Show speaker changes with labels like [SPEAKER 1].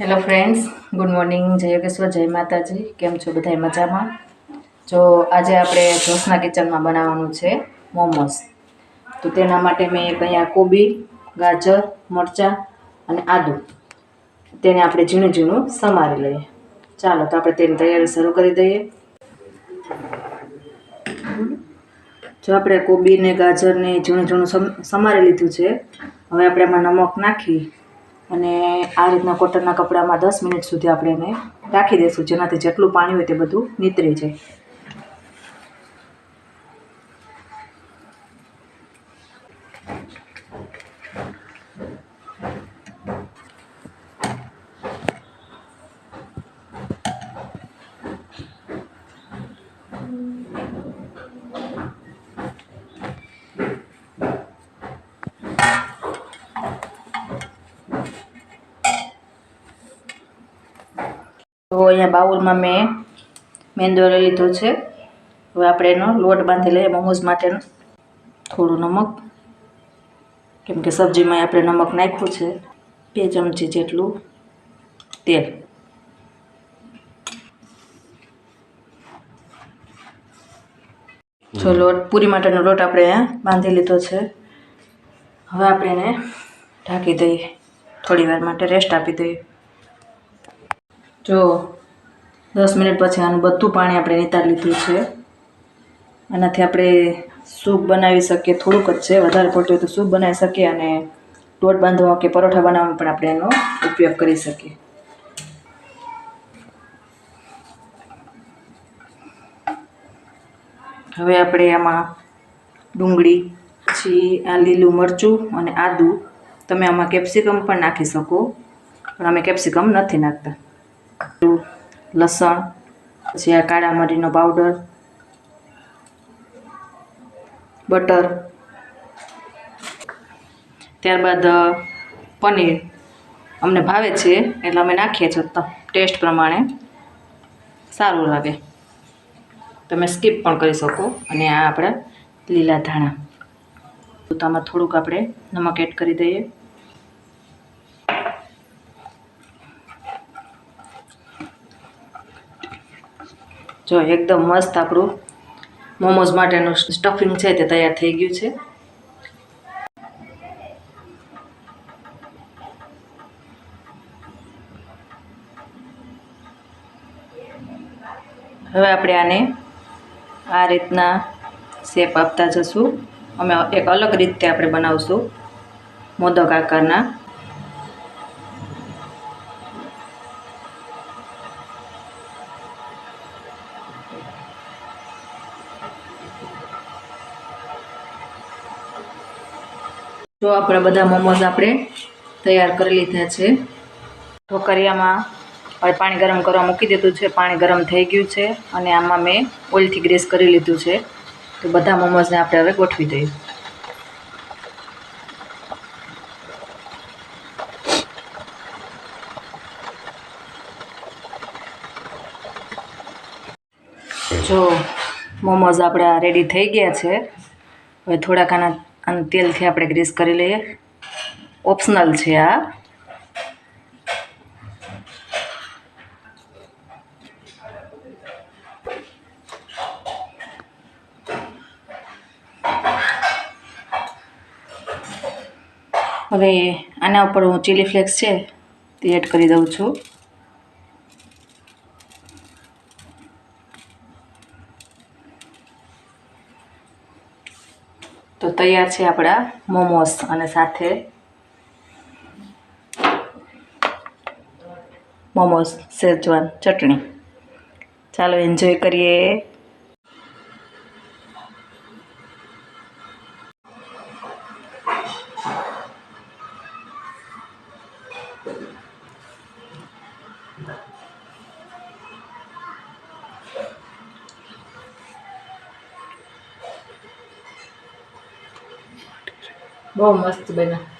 [SPEAKER 1] Hello friends good morning જય યોગેશ્વર, જય માતાજી. કેમ છો બધા? મજામાં? જો, આજે આપણે જોશના કિચનમાં બનાવવાનું છે મોમોસ તો તેના માટે મેં અહીંયા કોબી, ગાજર, મરચાં અને આદુ. તેને આપણે ઝીણું ઝીણું સમારી લઈએ. ચાલો, તો આપણે તેની તૈયારી શરૂ કરી દઈએ. જો આપણે કોબીને, ગાજરને ઝીણું ઝીણું સમ, સમારી લીધું છે, હવે આપણે એમાં નમક નાખી અને આ રીતના કોટનના કપડામાં દસ મિનિટ સુધી આપણે એને રાખી દઈશું. જેનાથી જેટલું પાણી હોય તે બધું નીતરી જાય. તો અહીંયા બાઉલમાં મેં મેંદો લઈ લીધો છે. હવે આપણે એનો લોટ બાંધી લઈએ મોમોઝ માટેનો. થોડું નમક. કેમ કે સબ્જીમાં આપણે નમક નાખ્યું છે. બે ચમચી જેટલું તેલ. જો લોટ પૂરી માટેનો લોટ આપણે અહીંયા બાંધી લીધો છે. હવે આપણે એને ઢાંકી દઈએ. થોડી માટે રેસ્ટ આપી દઈએ. જો, દસ મિનિટ પછી આનું બધું પાણી આપણે નિતાર લીધું છે. આનાથી આપણે સૂપ બનાવી શકીએ, થોડુંક જ છે, વધારે પડતું હોય તો સૂપ બનાવી શકીએ અને દોટ બાંધવા કે પરોઠા બનાવવામાં પણ આપણે એનો ઉપયોગ કરી શકીએ. હવે આપણે આમાં ડુંગળી, પછી આ લીલું મરચું અને આદું તમે આમાં કેપ્સિકમ પણ નાખી શકો, પણ અમે કેપ્સિકમ નથી નાખતા. લસણ, પછી આ કાળા મરીનો પાવડર બટર ત્યારબાદ પનીર. અમને ભાવે છે, એટલે અમે નાખીએ છીએ ટેસ્ટ પ્રમાણે. સારું લાગે. તમે સ્કીપ પણ કરી શકો, અને આ આપણા લીલા ધાણા. તો આમાં થોડુંક આપણે નમક એડ કરી દઈએ. જો એકદમ મસ્ત આપણું મોમોઝ માટેનું સ્ટફિંગ છે તે તૈયાર થઈ ગયું છે. હવે આપણે આને આ રીતના શેપ આપતા જશું. અમે એક અલગ રીતે આપણે બનાવશું. મોદક આકારના. જો આપણે બધા મોમોઝ આપણે તૈયાર કરી લીધા છે. ઢોકરિયામાં પાણી ગરમ કરવા મૂકી દીધું છે. પાણી ગરમ થઈ ગયું છે અને આમાં મેં ઓઇલથી ગ્રેસ કરી લીધું છે. તો બધા મોમોઝને આપણે હવે ગોઠવી દઈએ. જો મોમોઝ આપણા રેડી થઈ ગયા છે. હવે થોડાક આના આનું તેલથી આપણે ગ્રીસ કરી લઈએ. ઓપ્શનલ છે આ. હવે આના ઉપર હું ચીલી ફ્લેક્સ છે તે એડ કરી દઉં છું. તો તૈયાર છે આપણા મોમોસ અને સાથે મોમોસ શેજવાન ચટણી. ચાલો એન્જોય કરીએ. બહુ મસ્ત બન્યા.